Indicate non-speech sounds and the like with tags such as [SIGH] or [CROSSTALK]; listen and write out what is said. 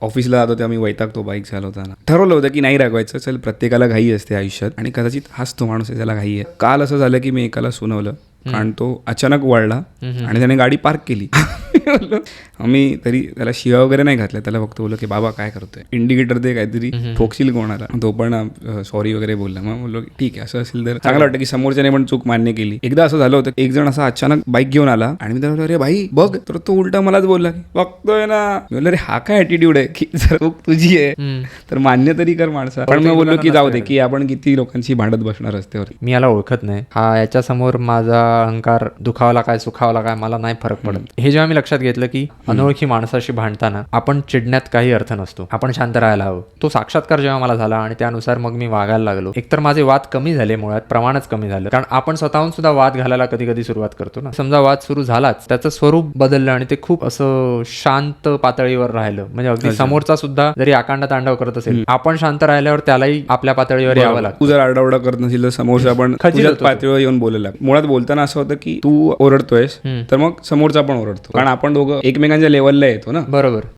ऑफिसला जातो तेव्हा मी वैतागतो बाईक चालवताना. ठरवलं होतं की नाही रागवायचं चल प्रत्येकाला घाई असते आयुष्यात. आणि कदाचित हाच तो माणूस आहे ज्याला घाई आहे. काल असं झालं की मी एकाला सुनवलं. कारण तो अचानक वळला आणि त्याने गाडी पार्क केली. बोललो, आम्ही तरी त्याला शिवा वगैरे नाही घातल्या. त्याला फक्त बोललो की बाबा काय करतोय? इंडिकेटर दे काहीतरी. ठोकशील कोणाला? तो पण सॉरी वगैरे बोलला. मग बोललो की ठीक आहे असं असेल तर. चांगलं वाटतं की समोरच्याने पण चूक मान्य केली. एकदा असं झालं होतं एक जण असा अचानक बाईक घेऊन आला आणि मी त्याला अरे भाई बघ. तर तो उलटा मलाच बोलला की बघतोय ना. मी बोललो अरे हा काय ॲटिट्यूड आहे? की जर चूक तुझी आहे. तर मान्य तरी कर माणसा. पण मग बोललो की जाऊ दे की आपण किती लोकांशी भांडत बसणार रस्त्यावर मी याला ओळखत नाही. हा याच्या समोर माझा अहंकार दुखावला काय सुखावला काय मला नाही फरक पडत. हे जेव्हा मी लक्षात घेतलं की अनोळखी माणसाशी भांडताना आपण चिडण्यात काही अर्थ नसतो. आपण शांत राहायला हवं. तो साक्षात्कार जेव्हा मला झाला आणि त्यानुसार मग मी वागायला लागलो एकतर माझे वाद कमी झाले मुळात प्रमाणच कमी झालं. कारण आपण स्वतःहून सुद्धा वाद घालायला कधी कधी सुरुवात करतो ना. समजा वाद सुरू झालाच त्याचं स्वरूप बदललं आणि ते खूप असं शांत पातळीवर राहिलं. म्हणजे अगदी समोरचा सुद्धा जरी आकांड तांडव करत असेल आपण शांत राहिल्यावर त्यालाही आपल्या पातळीवर यावं लागतं. तू जर आरडाओरडा करत नसेल तर समोरचा पण [LAUGHS] खचित तुझ्याच होतो तो. पातळीवर येऊन बोलायला. मुळात बोलताना असं होतं की तू ओरडतोयस तर मग समोरचा पण ओरडतो. कारण आपण दोघं एकमेकांच्या लेवलला येतो ना? बरोबर.